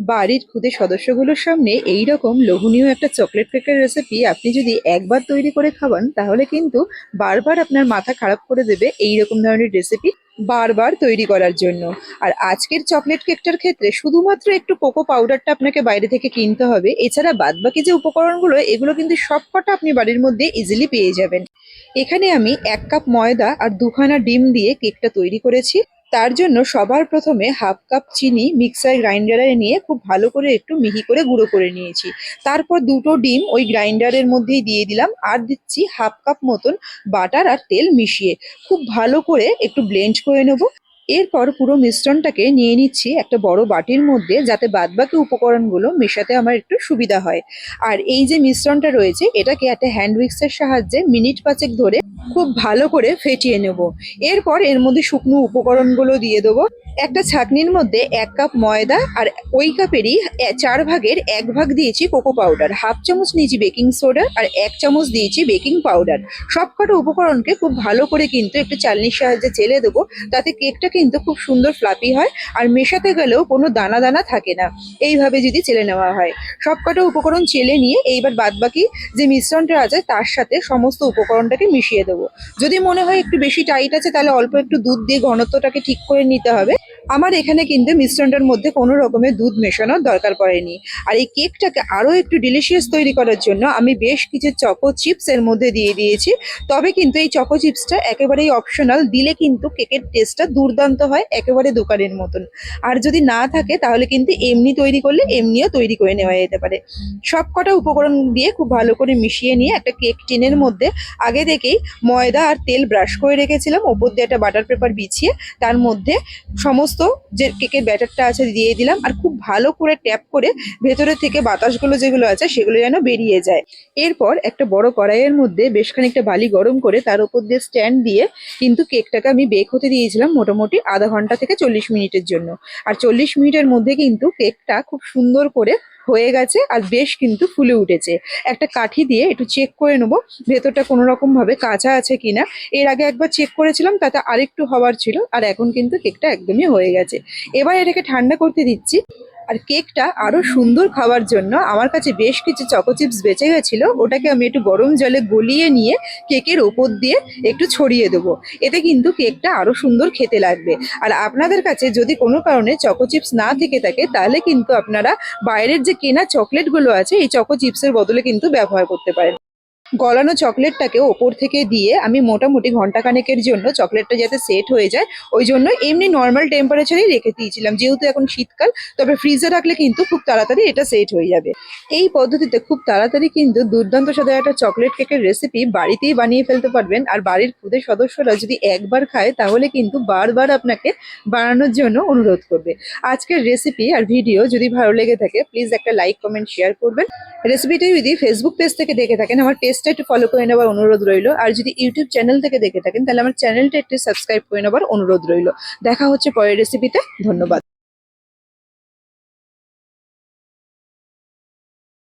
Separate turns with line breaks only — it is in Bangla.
বাড়ির খুদে সদস্যগুলোর সামনে এই রকম লোভনীয় একটা চকলেট কেকের রেসিপি আপনি যদি একবার তৈরি করে খাওয়ান, তাহলে কিন্তু বারবার আপনার মাথা খারাপ করে দেবে এই রকম ধরনের রেসিপি বারবার তৈরি করার জন্য। আর আজকের চকলেট কেকটার ক্ষেত্রে শুধুমাত্র একটু কোকো পাউডারটা আপনাকে বাইরে থেকে কিনতে হবে। এছাড়া বাদবাকি যে উপকরণগুলো, এগুলো কিন্তু সবকটা আপনি বাড়ির মধ্যে ইজিলি পেয়ে যাবেন। এখানে আমি এক কাপ ময়দা আর দুখানা ডিম দিয়ে কেকটা তৈরি করেছি। তার জন্য সবার প্রথমে হাফ কাপ চিনি মিক্সার গ্রাইন্ডারে নিয়ে খুব ভালো করে একটু মিহি করে গুঁড়ো করে নিয়েছি। তারপর দুটো ডিম ওই গ্রাইন্ডারের মধ্যেই দিয়ে দিলাম আর দিচ্ছি হাফ কাপ মতন বাটার আর তেল মিশিয়ে। খুব ভালো করে একটু ব্লেন্ড করে নেব। এরপর পুরো মিশ্রণটাকে নিয়ে নিচ্ছি একটা বড় বাটির মধ্যে যাতে বাদবাকি উপকরণগুলো মেশাতে আমার একটু সুবিধা হয়। আর এই যে মিশ্রণটা রয়েছে, এটাকে একটা হ্যান্ড উইক্সের সাহায্যে মিনিট পাঁচেক ধরে খুব ভালো করে ফেটিয়ে নেব। এরপর এর মধ্যে শুকনো উপকরণগুলো দিয়ে দেবো। একটা ছাঁকনির মধ্যে এক কাপ ময়দা আর ওই কাপেরই চার ভাগের এক ভাগ দিয়েছি কোকো পাউডার। হাফ চামচ নিয়েছি বেকিং সোডা আর এক চামচ দিয়েছি বেকিং পাউডার। সবকটা উপকরণকে খুব ভালো করে কিন্তু একটু চালনির সাহায্যে চেলে দেবো। তাতে কেকটা কিন্তু খুব সুন্দর ফ্লাপি হয় আর মেশাতে গেলেও কোনো দানা দানা থাকে না। এইভাবে যদি চেলে নেওয়া হয়। সবকটা উপকরণ চেলে নিয়ে এইবার বাদবাকি যে মিশ্রণটা আছে তার সাথে সমস্ত উপকরণটাকে মিশিয়ে দেবো। যদি মনে হয় একটু বেশি টাইট আছে তাহলে অল্প একটু দুধ দিয়ে ঘনত্বটাকে ঠিক করে নিতে হবে। আমার এখানে কিন্তু মিশ্রণটার মধ্যে কোনো রকমের দুধ মেশানোর দরকার পড়েনি। আর এই কেকটাকে আরও একটু ডিলিশিয়াস তৈরি করার জন্য আমি বেশ কিছু চকো চিপস এর মধ্যে দিয়ে দিয়েছি। তবে কিন্তু এই চকো চিপসটা একেবারেই অপশনাল দিলে কিন্তু কেকের টেস্টটা দুর্দান্ত হয় একেবারে দোকানের মতন। আর যদি না থাকে তাহলে কিন্তু এমনি তৈরি করলে এমনিও তৈরি করে নেওয়া যেতে পারে। সব কটা উপকরণ দিয়ে খুব ভালো করে মিশিয়ে নিয়ে একটা কেক টিনের মধ্যে আগে থেকেই ময়দা আর তেল ব্রাশ করে রেখেছিলাম। ওপর দিয়ে একটা বাটার পেপার বিছিয়ে তার মধ্যে সমস্ত যে কেকের ব্যাটারটা আছে দিয়ে দিলাম। আর খুব ভালো করে ট্যাপ করে ভেতরে থেকে বাতাসগুলো যেগুলো আছে সেগুলো যেন বেরিয়ে যায়। এরপর একটা বড় কড়াইয়ের মধ্যে বেশ খানিকটা বালি গরম করে তার উপর দিয়ে স্ট্যান্ড দিয়ে কিন্তু কেকটাকে আমি বেক হতে দিয়েছিলাম মোটামুটি আধা ঘণ্টা থেকে চল্লিশ মিনিটের জন্য। আর চল্লিশ মিনিটের মধ্যে কিন্তু কেকটা খুব সুন্দর করে হয়ে গেছে আর বেশ কিন্তু ফুলে উঠেছে। একটা কাঠি দিয়ে একটু চেক করে নেব, ভেতরটা কোনো রকম ভাবে কাঁচা আছে কিনা। এর আগে একবার চেক করেছিলাম, তাতে আরেকটু হওয়ার ছিল, আর এখন কিন্তু কেকটা একদমই হয়ে গেছে। এবার এটাকে ঠান্ডা করতে দিচ্ছি। আর কেকটা আরও সুন্দর খাওয়ার জন্য আমার কাছে বেশ কিছু চকো চিপস বেঁচে গেছিল, ওটাকে আমি একটু গরম জলে গলিয়ে নিয়ে কেকের ওপর দিয়ে একটু ছড়িয়ে দেবো। এতে কিন্তু কেকটা আরও সুন্দর খেতে লাগবে। আর আপনাদের কাছে যদি কোনো কারণে চকো চিপস না থেকে থাকে, তাহলে কিন্তু আপনারা বাইরের যে কেনা চকলেটগুলো আছে, এই চকো চিপসের বদলে কিন্তু ব্যবহার করতে পারেন। গলানো চকলেটটাকে ওপর থেকে দিয়ে আমি মোটামুটি ঘন্টাখানেকের জন্য চকলেটটা যাতে সেট হয়ে যায়, ওই জন্য এমনি নর্মাল টেম্পারেচারেই রেখে দিয়েছিলাম। যেহেতু এখন শীতকাল, তবে ফ্রিজে রাখলে কিন্তু খুব তাড়াতাড়ি এটা সেট হয়ে যাবে। এই পদ্ধতিতে খুব তাড়াতাড়ি কিন্তু দুর্দান্ত সাথে একটা চকলেট কেকের রেসিপি বাড়িতেই বানিয়ে ফেলতে পারবেন। আর বাড়ির খুদে সদস্যরা যদি একবার খায়, তাহলে কিন্তু বারবার আপনাকে বানানোর জন্য অনুরোধ করবে। আজকের রেসিপি আর ভিডিও যদি ভালো লেগে থাকে প্লিজ একটা লাইক কমেন্ট শেয়ার করবেন। রেসিপিটা যদি ফেসবুক পেজ থেকে দেখে থাকেন, আমার পেজটা একটু ফলো করে নেবার অনুরোধ রইল। আর যদি ইউটিউব চ্যানেল থেকে দেখে থাকেন, তাহলে আমার চ্যানেলটা একটু সাবস্ক্রাইব করে নেবার অনুরোধ রইল। দেখা হচ্ছে পরের রেসিপিতে ধন্যবাদ।